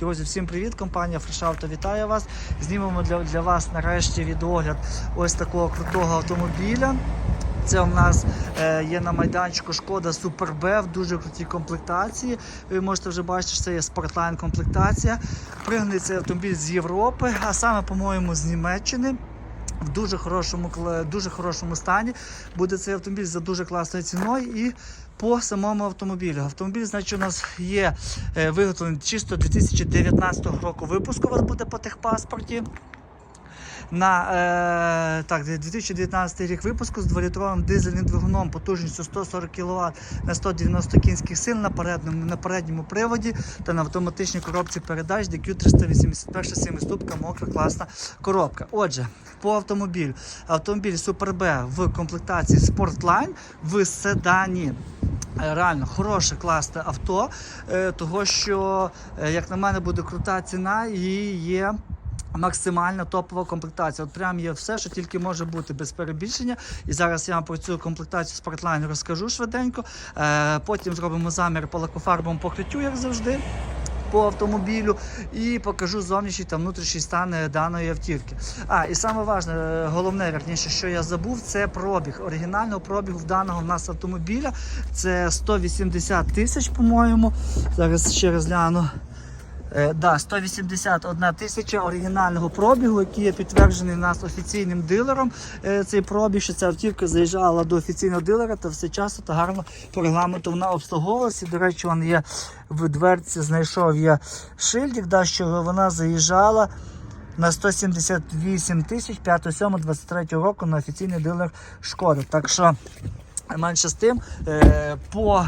Друзі, всім привіт! Компанія Фрешавто вітає вас. Знімемо для, для вас нарешті відеогляд ось такого крутого автомобіля. Це у нас е, є на майданчику шкода Супер Б в дуже крутій комплектації. Ви можете вже бачити, що це є спортлайн комплектація. Пригнаний цей автомобіль з Європи, а саме, по-моєму, з Німеччини. В дуже хорошому дуже хорошому стані буде цей автомобіль за дуже класною ціною і по самому автомобілю. Автомобіль, значить, у нас є е, виготовлений чисто 2019 року випуску. У вас буде по техпаспорті. На е, так, 2019 рік випуску з 2-літровим дизельним двигуном потужністю 140 кВт на 190 кінських сил на передньому, на передньому приводі та на автоматичній коробці передач DQ381 7-ступка мокра класна коробка. Отже, по автомобілю. Автомобіль Super B в комплектації Sportline в седані. Е, Реально хороше, класне авто, е, того що, е, як на мене, буде крута ціна і є максимальна топова комплектація. От прям є все, що тільки може бути без перебільшення. І зараз я вам про цю комплектацію Sportline розкажу швиденько. Потім зробимо замір по лакофарбовому покриттю, як завжди. По автомобілю і покажу зовнішній та внутрішній стан е, даної автівки. А, і саме важне, е, головне, верніше, що я забув, це пробіг. Оригінального пробігу в даного в нас автомобіля це 180 тисяч, по-моєму. Зараз ще раз гляну. Е, да, 181 тисяча оригінального пробігу, який є підтверджений нас офіційним дилером. Е, цей пробіг, що ця автівка заїжджала до офіційного дилера та все часто та гарно по регламенту вона обслуговувалася. До речі, він є в дверці, знайшов я шильдик, да, що вона заїжджала. На 178 тисяч 5-7-23 року на офіційний дилер Шкода. Так що менше з тим, е, по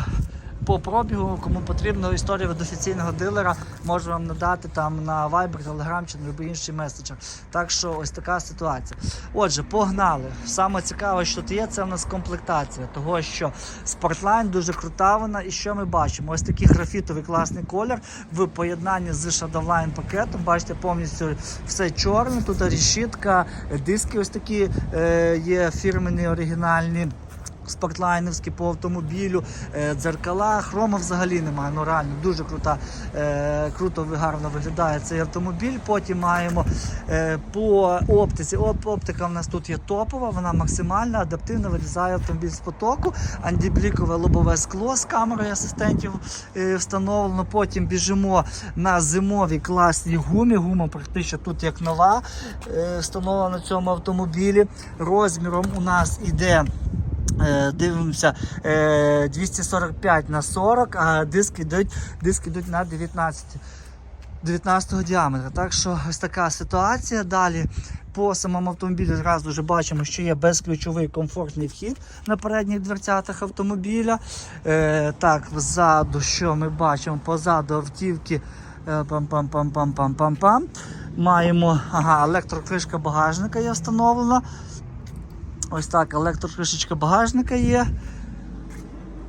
по пробігу, кому потрібно історію від офіційного дилера, можу вам надати там на Viber, Telegram чи на будь-який інший меседжер. Так що ось така ситуація. Отже, погнали. Саме цікаве, що є, це в нас комплектація, того що Sportline дуже крута вона. І що ми бачимо? Ось такий графітовий класний колір в поєднанні з Shadowline пакетом. Бачите, повністю все чорне. Тут решітка, диски ось такі е, є фірмені оригінальні спортлайнівські по автомобілю, е, дзеркала, хрома взагалі немає. Ну реально дуже крута, е, круто гарно виглядає цей автомобіль. Потім маємо е, по оптиці. Оп, оптика в нас тут є топова, вона максимальна, адаптивно вирізає автомобіль з потоку, антиблікове лобове скло з камерою асистентів встановлено. Потім біжимо на зимовій класній гумі. Гума практично тут як нова, встановлена на цьому автомобілі. Розміром у нас іде. Е, Дивимося е, 245 на 40, а диски йдуть, диски йдуть на 19, 19 діаметра. Так що ось така ситуація. Далі по самому автомобілю зразу вже бачимо, що є безключовий комфортний вхід на передніх дверцятах автомобіля. Е, так, ззаду, що ми бачимо, позаду автівки. е, Пам-пам-пам-пам-пам-пам-пам. Маємо ага, електрокришка багажника є встановлена. Ось так, електрокришечка багажника є.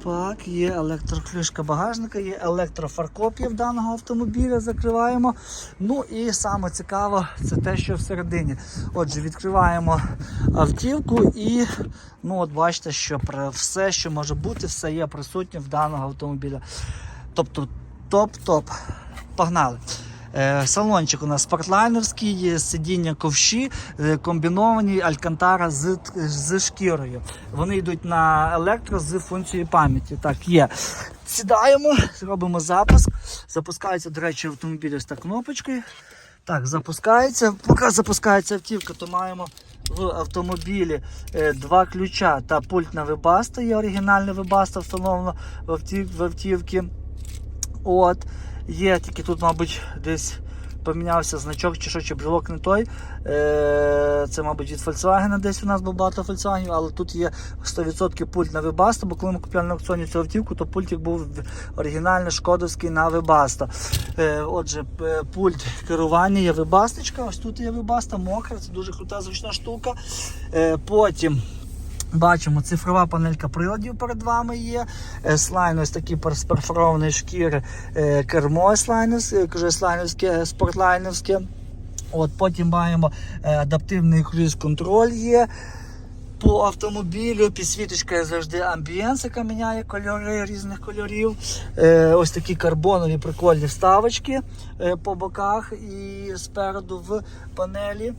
Так, є електрокришка багажника, є електрофаркоп в даного автомобіля, закриваємо. Ну і саме цікаво, це те, що всередині. Отже, відкриваємо автівку і ну от бачите, що все, що може бути, все є присутнє в даного автомобіля. Тобто топ-топ. Погнали. Е, Салончик у нас спортлайнерський, сидіння ковші, е, комбіновані алькантара з, з шкірою. Вони йдуть на електро з функцією пам'яті. Так, є. Сідаємо, робимо запуск. Запускається, до речі, автомобіль ось так кнопочкою. Так, запускається. Поки запускається автівка, то маємо в автомобілі е, два ключа та пульт на вебаста. Є оригінальне вебаста встановлено в автівці. От. Є, тільки тут, мабуть, десь помінявся значок чи що, чи брелок не той. Е, Це, мабуть, від Volkswagen десь у нас був багато Volkswagen, але тут є 100% пульт на Webasto, бо коли ми купляли на аукціоні цю автівку, то пультик був оригінальний шкодовський на Webasto. Е, Отже, пульт керування є Webasto, ось тут є Webasto, мокра, це дуже крута зручна штука. Е, Потім. Бачимо, цифрова панелька приладів перед вами є. Е, Слайн ось такі пер- з шкіри е, кермо слайнерське, кажу, слайнерське, спортлайнерське. От, потім маємо е, адаптивний круїз контроль є. По автомобілю підсвіточка завжди амбієнс, яка міняє кольори різних кольорів. Е, ось такі карбонові прикольні вставочки е, по боках і спереду в панелі.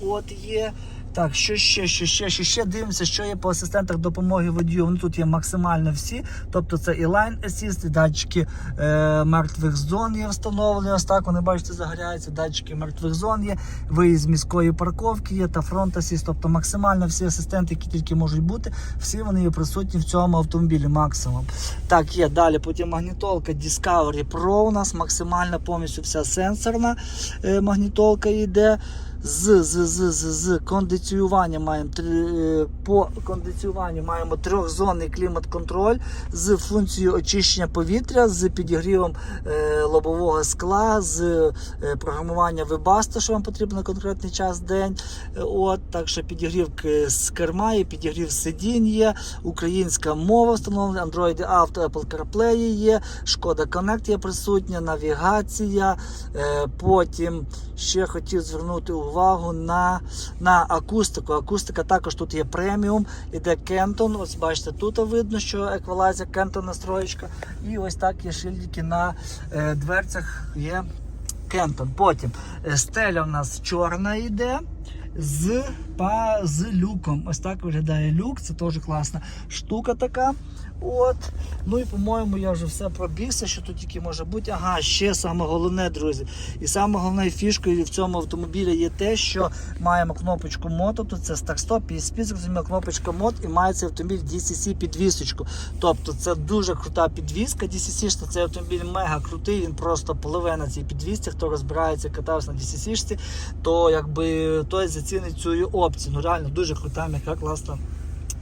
От є. Так, що ще, що ще, що ще дивимося, що є по асистентах допомоги водію. Вони тут є максимально всі. Тобто це і Line Assist, і датчики е, мертвих зон є встановлені. Ось так вони бачите, загоряються. Датчики мертвих зон є, виїзд з міської парковки є та фронт Assist. Тобто максимально всі асистенти, які тільки можуть бути, всі вони є присутні в цьому автомобілі. Максимум. Так, є далі. Потім магнітолка Discovery Pro у нас максимально повністю вся сенсорна е, магнітолка йде. З, з, з, з, з кондиціювання маємо е, по кондиціюванню маємо трьохзонний клімат-контроль з функцією очищення повітря, з підігрівом е, лобового скла, з е, програмування вебаста, що вам потрібно на конкретний час день. Е, От, так що підігрів з керма є, підігрів сидінь є, українська мова встановлена, Android Auto, Apple CarPlay є, Шкода Connect є присутня, навігація. Е, потім ще хотів звернути увагу на, на акустику. Акустика також тут є преміум, іде Кентон. Ось бачите, тут видно, що еквалайзер Кентон настроєчка. І ось так є шильдики на е, дверцях є Кентон. Потім е, стеля у нас чорна йде. З, па, з люком. Ось так виглядає люк. Це теж класна штука така. От. Ну і по-моєму, я вже все пробігся, що тут тільки може бути. Ага, ще саме головне, друзі. І саме головною фішкою в цьому автомобілі є те, що маємо кнопочку мод, тобто це старт-стоп, PSP, зрозуміло, кнопочка мод і має цей автомобіль DCC підвісочку. Тобто це дуже крута підвіска. DCC, що цей автомобіль мега крутий, він просто пливе на цій підвісці. Хто розбирається, катався на DCC, то якби той зацінить цю опцію. Ну реально дуже крута, м'яка, класна.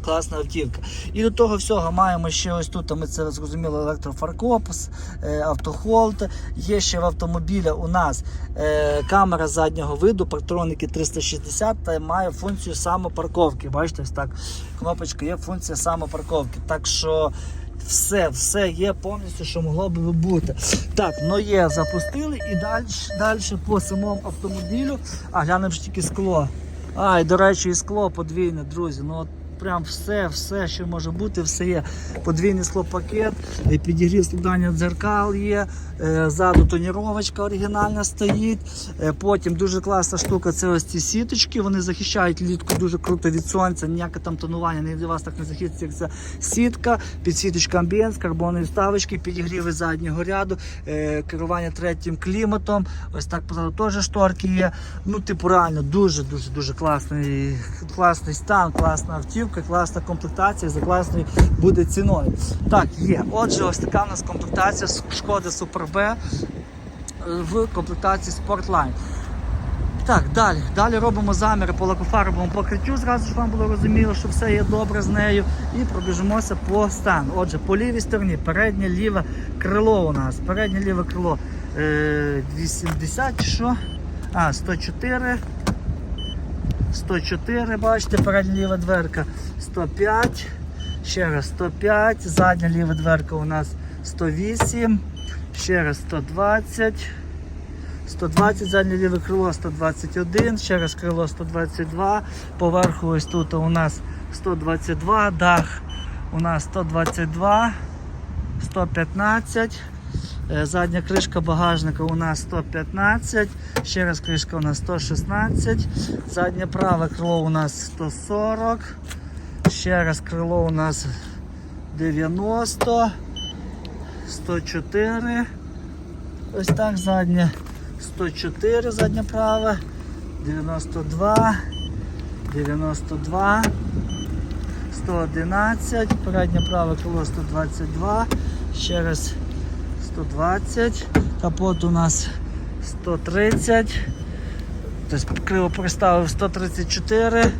Класна автівка. І до того всього маємо ще ось тут, ми це зрозуміли, електрофаркопус, е, автохолд. Є ще в автомобіля у нас е, камера заднього виду, партроники 360 та має функцію самопарковки. Бачите, ось так. Кнопочка є функція самопарковки. Так що все, все є повністю, що могло би бути. Так, но є, запустили і далі, далі по самому автомобілю. А глянемо ж тільки скло. А, і до речі, і скло подвійне, друзі. Ну от прям все, все, що може бути, все є. Подвійний склопакет, е, підігрів складання дзеркал є, е, ззаду тоніровочка оригінальна стоїть. Е, Потім дуже класна штука це ось ці сіточки. Вони захищають літку дуже круто від сонця, ніяке там тонування не для вас так не захистить, як ця сітка, підсвіточка амбієнт, карбонові вставочки, підігріви заднього ряду, керування третім кліматом. Ось так позаду теж шторки є. Ну, типу, реально дуже дуже дуже класний, класний стан, класна автівка, класна комплектація за класною буде ціною. Так, є. Отже, ось така у нас комплектація шкоди Super B е, в комплектації Sportline. Так, далі. Далі робимо заміри по лакофарбовому покриттю, зразу щоб вам було розуміло, що все є добре з нею. І пробіжимося по стану. Отже, по лівій стороні переднє ліве крило у нас. Переднє ліве крило е, 80 чи що? А, 104. 104, бачите, передня ліва дверка 105. Ще раз 105. Задня ліва дверка у нас 108. Ще раз 120. 120, заднє ліве крило 121, ще раз крило 122, поверху ось тут у нас 122, дах у нас 122, 115, е, задня кришка багажника у нас 115, ще раз кришка у нас 116, заднє праве крило у нас 140, ще раз крило у нас 90, 104. Ось так заднє 104 заднє праве, 92, 92, 111, переднє праве коло 122, ще раз 120, капот у нас 130, тобто криво приставив 134,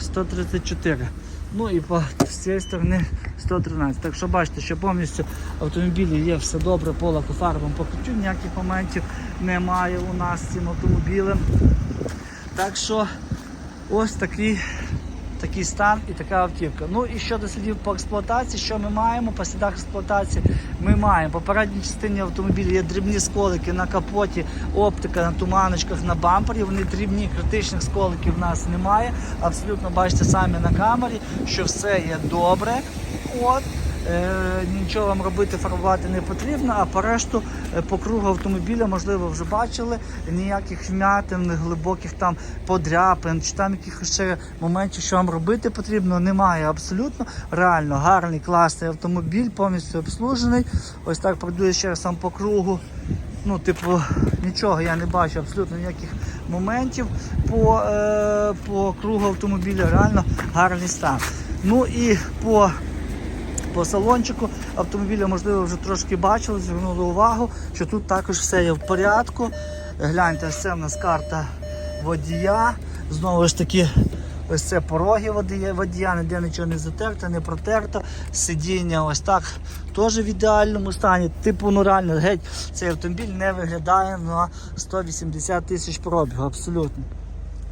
134. Ну і по з цієї сторони 113. Так що бачите, що повністю автомобілі є все добре по лакофарбам покриттю, ніяких моментів немає у нас з цим автомобілем. Так що ось такий такий стан і така автівка. Ну і щодо слідів по експлуатації, що ми маємо по слідах експлуатації, ми маємо по передній частині автомобіля є дрібні сколики на капоті, оптика на туманочках, на бампері. Вони дрібні, критичних сколиків в нас немає. Абсолютно бачите самі на камері, що все є добре. От. Е, нічого вам робити, фарбувати не потрібно, а по решту е, по кругу автомобіля, можливо, вже бачили, ніяких вмятин, глибоких там подряпин, чи там якихось ще моментів, що вам робити потрібно, немає абсолютно. Реально гарний, класний автомобіль, повністю обслужений. Ось так пройду ще раз сам по кругу. Ну, типу, нічого я не бачу, абсолютно ніяких моментів по, е, по кругу автомобіля. Реально гарний стан. Ну і по по салончику автомобіля, можливо, вже трошки бачили, звернули увагу, що тут також все є в порядку. Гляньте, ось це в нас карта водія. Знову ж таки, ось це пороги водія, ніде нічого не затерто, не протерто. Сидіння ось так теж в ідеальному стані. Типу, ну реально, геть цей автомобіль не виглядає на 180 тисяч пробігу, абсолютно.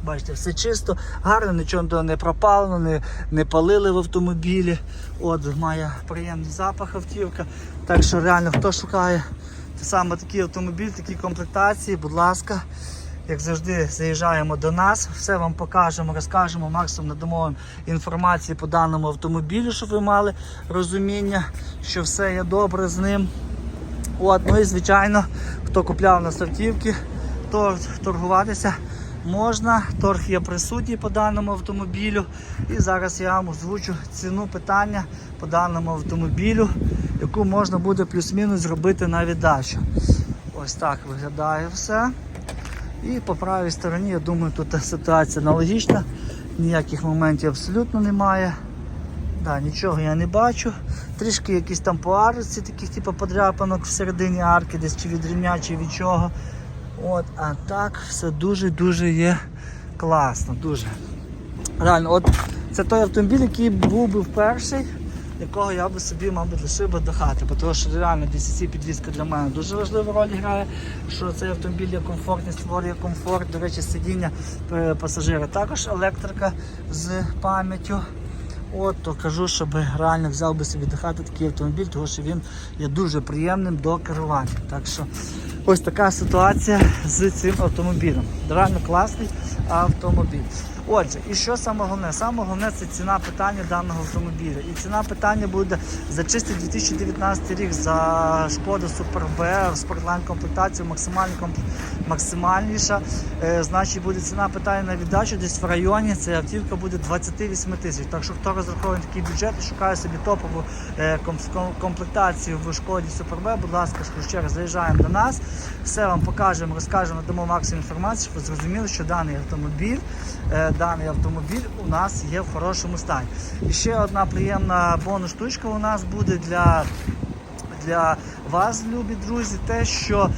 Бачите, все чисто, гарно, нічого не пропалено, не, не палили в автомобілі. От має приємний запах автівка. Так що реально хто шукає саме такий автомобіль, такі комплектації, будь ласка, як завжди, заїжджаємо до нас, все вам покажемо, розкажемо, максимум надамо вам інформації по даному автомобілю, щоб ви мали розуміння, що все є добре з ним. От, ну і звичайно, хто купляв на автівки, то торгуватися можна. Торг є присутній по даному автомобілю. І зараз я вам озвучу ціну питання по даному автомобілю, яку можна буде плюс-мінус зробити на віддачу. Ось так виглядає все. І по правій стороні, я думаю, тут ситуація аналогічна. Ніяких моментів абсолютно немає. Да, нічого я не бачу. Трішки якісь там по арці, таких типу подряпанок всередині арки, десь чи від рівня, чи від чого. От, а так все дуже-дуже є класно, дуже. Реально, от це той автомобіль, який був би перший, якого я би собі, мабуть, лишив би до хати. Бо Тому що реально DCC підвізка для мене дуже важливу роль грає, що цей автомобіль є комфортний, створює комфорт. До речі, сидіння е, пасажира також електрика з пам'яттю. От, то кажу, щоб реально взяв би собі до хати такий автомобіль, тому що він є дуже приємним до керування. Так що ось така ситуація з цим автомобілем. Реально класний автомобіль. Отже, і що саме головне? Саме головне це ціна питання даного автомобіля. І ціна питання буде за чистий 2019 рік за шкода Super B, спортлайн комплектацію, максимальна комп- максимальніша. Е, значить буде ціна питання на віддачу десь в районі. Ця автівка буде 28 тисяч. Так що хто розраховує такий бюджет і шукає собі топову е, ком- ком- комплектацію в шкоді Super B, будь ласка, ще раз заїжджаємо до нас. Все вам покажемо, розкажемо, дамо максимум інформації, щоб ви зрозуміли, що даний автомобіль, е, даний автомобіль у нас є в хорошому стані. І ще одна приємна бонус штучка у нас буде для, для вас, любі друзі, те, що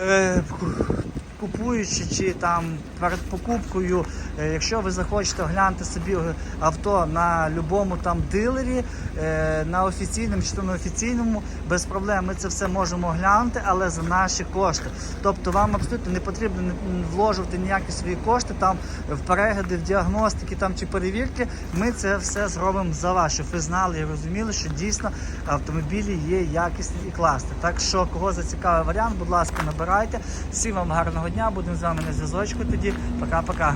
е, купуючи чи там перед покупкою, е, якщо ви захочете оглянути собі авто на будь-якому там дилері, е, на офіційному чи то на офіційному, без проблем ми це все можемо оглянути, але за наші кошти. Тобто вам абсолютно не потрібно вложувати ніякі свої кошти там в перегляди, в діагностики там чи перевірки. Ми це все зробимо за вас, щоб ви знали і розуміли, що дійсно автомобілі є якісні і класні. Так що, кого зацікавив варіант, будь ласка, набирайте. Всім вам гарного дня, будемо з вами на зв'язочку тоді. Пока-пока.